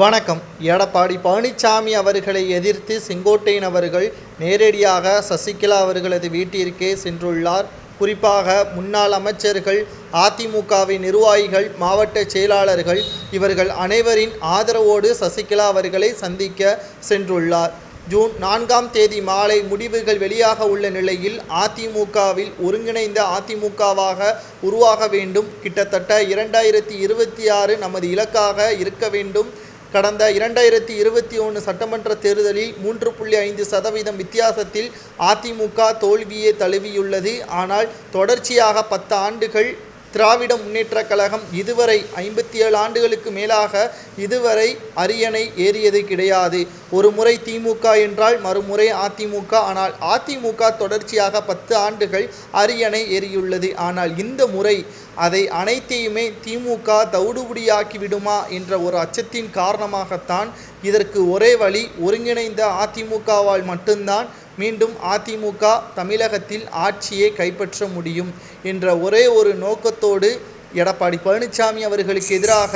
வணக்கம். எடப்பாடி பழனிசாமி அவர்களை எதிர்த்து செங்கோட்டையன் அவர்கள் நேரடியாக சசிகலா அவர்களது வீட்டிற்கே சென்றுள்ளார். குறிப்பாக முன்னாள் அமைச்சர்கள் அதிமுகவின் நிர்வாகிகள் மாவட்ட செயலாளர்கள் இவர்கள் அனைவரின் ஆதரவோடு சசிகலா அவர்களை சந்திக்க சென்றுள்ளார். ஜூன் நான்காம் தேதி மாலை முடிவுகள் வெளியாக உள்ள நிலையில் அதிமுகவில் ஒருங்கிணைந்த அதிமுகவாக உருவாக வேண்டும். கிட்டத்தட்ட இரண்டாயிரத்தி இருபத்தி ஆறு நமது இலக்காக இருக்க வேண்டும். கடந்த இரண்டாயிரத்தி இருபத்தி ஒன்று சட்டமன்ற தேர்தலில் மூன்று புள்ளி ஐந்து சதவீதம் வித்தியாசத்தில் அதிமுக தோல்வியை தழுவியுள்ளது. ஆனால் தொடர்ச்சியாக பத்து ஆண்டுகள் திராவிட முன்னேற்றக் கழகம் இதுவரை ஐம்பத்தி ஏழு ஆண்டுகளுக்கு மேலாக இதுவரை அரியணை ஏறியது கிடையாது. ஒரு முறை திமுக என்றால் மறுமுறை அதிமுக. ஆனால் அதிமுக தொடர்ச்சியாக பத்து ஆண்டுகள் அரியணை ஏறியுள்ளது. ஆனால் இந்த முறை அதை அனைத்தையுமே திமுக தவிடுபடியாக்கி விடுமா என்ற ஒரு அச்சத்தின் காரணமாகத்தான் இதற்கு ஒரே வழி ஒருங்கிணைந்த அதிமுகவால் மட்டும்தான் மீண்டும் அதிமுக தமிழகத்தில் ஆட்சியை கைப்பற்ற முடியும் என்ற ஒரே ஒரு நோக்கத்தோடு எடப்பாடி பழனிசாமி அவர்களுக்கு எதிராக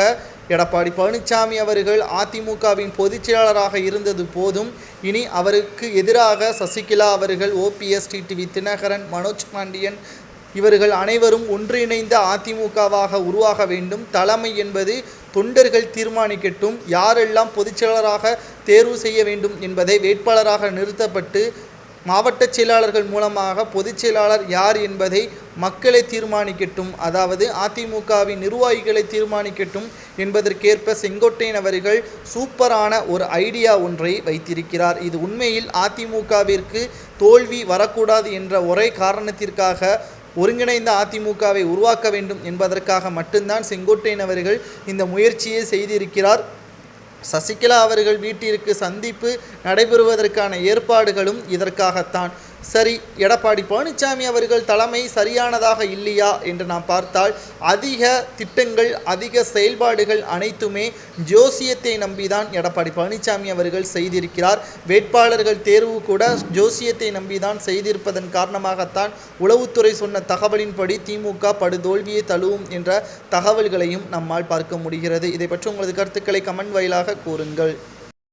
எடப்பாடி பழனிசாமி அவர்கள் அதிமுகவின் பொதுச் செயலாளராக இருந்தது போதும் இனி அவருக்கு எதிராக சசிகலா அவர்கள் ஓபிஎஸ் டிடிவி தினகரன் மனோஜ் பாண்டியன் இவர்கள் அனைவரும் ஒன்றிணைந்த அதிமுகவாக உருவாக வேண்டும். தலைமை என்பது தொண்டர்கள் தீர்மானிக்கட்டும். யாரெல்லாம் பொதுச்செயலராக தேர்வு செய்ய வேண்டும் என்பதை வேட்பாளராக நிறுத்தப்பட்டு மாவட்ட செயலாளர்கள் மூலமாக பொதுச் செயலாளர் யார் என்பதை மக்களை தீர்மானிக்கட்டும். அதாவது அதிமுகவின் நிர்வாகிகளை தீர்மானிக்கட்டும் என்பதற்கேற்ப செங்கோட்டையன் அவர்கள் சூப்பரான ஒரு ஐடியா ஒன்றை வைத்திருக்கிறார். இது உண்மையில் அதிமுகவிற்கு தோல்வி வரக்கூடாது என்ற ஒரே காரணத்திற்காக ஒருங்கிணைந்த அதிமுகவை உருவாக்க வேண்டும் என்பதற்காக மட்டும்தான் செங்கோட்டையன் அவர்கள் இந்த முயற்சியை செய்திருக்கிறார். சசிகலா அவர்கள் வீட்டிற்கு சந்திப்பு நடைபெறுவதற்கான ஏற்பாடுகளும் இதற்காகத்தான். சரி எடப்பாடி பழனிசாமி அவர்கள் தலைமை சரியானதாக இல்லையா என்று நாம் பார்த்தால் அதிக திட்டங்கள் அதிக செயல்பாடுகள் அனைத்துமே ஜோசியத்தை நம்பிதான் எடப்பாடி பழனிசாமி அவர்கள் செய்திருக்கிறார். வேட்பாளர்கள் தேர்வு கூட ஜோசியத்தை நம்பிதான் செய்திருப்பதன் காரணமாகத்தான் உளவுத்துறை சொன்ன தகவலின்படி திமுக படுதோல்வியை தழுவும் என்ற தகவல்களையும் நம்மால் பார்க்க முடிகிறது. இதை பற்றி உங்களது கருத்துக்களை கமெண்ட் வாயிலாக கூறுங்கள்.